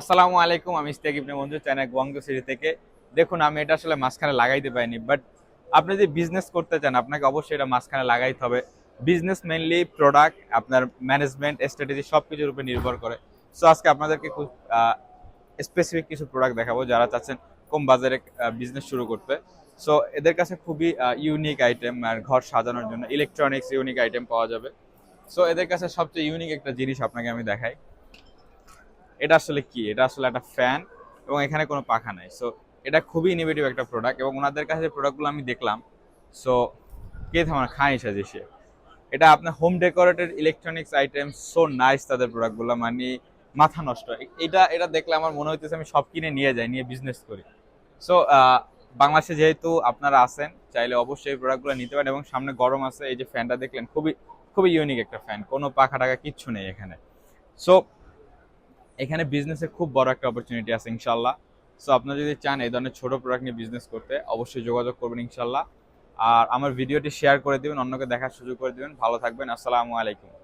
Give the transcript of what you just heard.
আসসালামু আলাইকুম, আমি Istiaq Ibne Manju channel Guangzhou city থেকে। দেখুন, আমি এটা আসলে মাঝখানে লাগাইতে পারিনি বাট আপনি যদি বিজনেস করতে চান, আপনাকে অবশ্যই এটা মাঝখানে লাগাইতে হবে। বিজনেস মেনলি প্রোডাক্ট আপনার ম্যানেজমেন্ট স্ট্র্যাটেজি সব কিছুর উপর নির্ভর করে। সো আজকে আপনাদেরকে খুব স্পেসিফিক কিছু প্রোডাক্ট দেখাবো যারা চাচ্ছেন কম বাজারে বিজনেস শুরু করতে। সো এদের কাছে খুবই ইউনিক আইটেম আর ঘর সাজানোর জন্য ইলেকট্রনিক্স ইউনিক আইটেম পাওয়া যাবে। সো এদের কাছে সবচেয়ে ইউনিক একটা জিনিস আপনাকে আমি দেখাই। এটা আসলে কি? এটা আসলে একটা ফ্যান এবং এখানে কোনো পাখা নাই। সো এটা খুবই ইনোভেটিভ একটা প্রোডাক্ট এবং ওনাদের কাছে প্রোডাক্টগুলো আমি দেখলাম সো কে থামার খাই সাজেছে এটা আপনার home decorated electronics item so nice তাদের প্রোডাক্টগুলো মানে মাথা নষ্ট। এটা এটা দেখলে আমার মনে হইতেছে আমি সব কিনে নিয়ে যাই, নিয়ে বিজনেস করি। সো বাংলাদেশে যেহেতু আপনারা আছেন, চাইলে অবশ্যই এই প্রোডাক্টগুলো নিতে পারেন এবং সামনে গরম আছে, এই যে ফ্যানটা দেখলেন, খুবই খুবই ইউনিক একটা ফ্যান কোনো পাখা টাকা কিচ্ছু নেই এখানে। সো এখানে বিজনেসের খুব বড় একটা অপরচুনিটি আছে ইনশাল্লাহ সো আপনারা যদি চান এই ধরনের ছোট প্রোডাক্ট নিয়ে বিজনেস করতে, অবশ্যই যোগাযোগ করবেন ইনশাল্লাহ আর আমার ভিডিওটি শেয়ার করে দিবেন, অন্যকে দেখার সুযোগ করে দিবেন। ভালো থাকবেন, আসসালামু আলাইকুম।